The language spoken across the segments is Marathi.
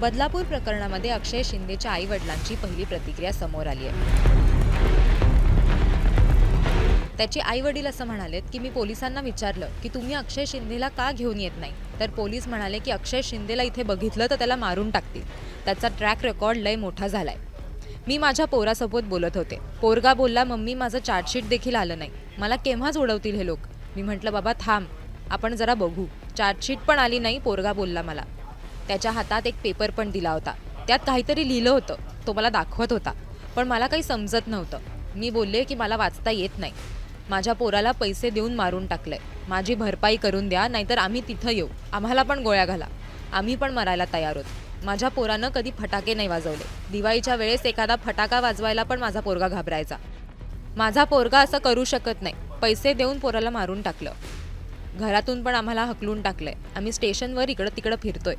बदलापूर प्रकरणामध्ये अक्षय शिंदेच्या आई वडिलांची पहिली प्रतिक्रिया समोर आली आहे. त्याचे आई वडील असं म्हणालेत की मी पोलिसांना विचारलं की तुम्ही अक्षय शिंदेला का घेऊन येत नाही? तर पोलीस म्हणाले की अक्षय शिंदेला इथे बघितलं तर त्याला मारून टाकतील. त्याचा ट्रॅक रेकॉर्ड लय मोठा झालाय. मी माझ्या पोरासोबत बोलत होते. पोरगा बोलला मम्मी माझं चार्जशीट देखील आलं नाही. मला केव्हाच उडवतील हे लोक? मी म्हटलं बाबा थांब. आपण जरा बघू. चार्जशीट पण आली नाही पोरगा बोलला मला. त्याच्या हातात एक पेपर पण दिला होता. त्यात काहीतरी लिहिलं होतं. तो मला दाखवत होता. पण मला काही समजत नव्हतं. मी बोलले की मला वाचता येत नाही. माझ्या पोराला पैसे देऊन मारून टाकलंय. माझी भरपाई करून द्या नाहीतर आम्ही तिथं येऊ. आम्हाला पण गोळ्या घाला. आम्ही पण मरायला तयार आहोत माझ्या पोरानं कधी फटाके नाही वाजवले. दिवाळीच्या वेळेस एखादा फटाका वाजवायला पण माझा पोरगा घाबरायचा. माझा पोरगा असं करू शकत नाही. पैसे देऊन पोराला मारून टाकलं. घरातून पण आम्हाला हकलून टाकलंय. आम्ही स्टेशनवर इकडं तिकडं फिरतोय.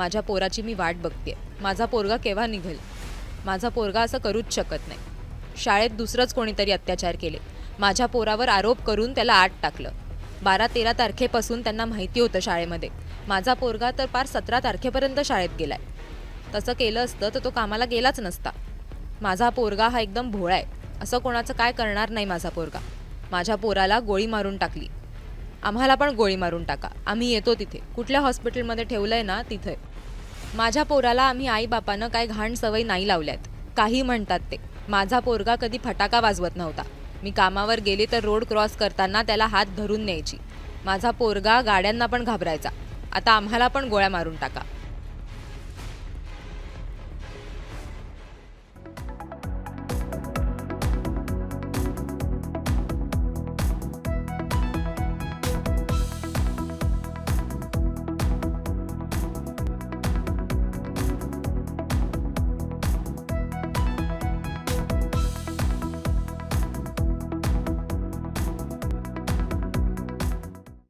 माझ्या पोराची मी वाट बघते माझा पोरगा केव्हा निघेल? माझा पोरगा असं करूच शकत नाही. शाळेत दुसरंच कोणीतरी अत्याचार केले. माझ्या पोरावर आरोप करून त्याला आत टाकलं. बारा तेरा तारखेपासून त्यांना माहिती होतं शाळेमध्ये. माझा पोरगा तर पार सतरा तारखेपर्यंत शाळेत गेलाय. तसं केलं असतं तर तो कामाला गेलाच नसता. माझा पोरगा हा एकदम भोळा आहे. असं कोणाचं काय करणार नाही माझा पोरगा. माझ्या पोराला गोळी मारून टाकली. आम्हाला पण गोळी मारून टाका. आम्ही येतो तिथे. कुठल्या हॉस्पिटलमध्ये ठेवलं आहे ना तिथे. माझ्या पोराला आम्ही आईबापानं काय घाण सवय नाही लावल्यात. काही म्हणतात ते. माझा पोरगा कधी फटाका वाजवत नव्हता. मी कामावर गेले तर रोड क्रॉस करताना त्याला हात धरून न्यायची. माझा पोरगा गाड्यांना पण घाबरायचा. आता आम्हाला पण गोळ्या मारून टाका.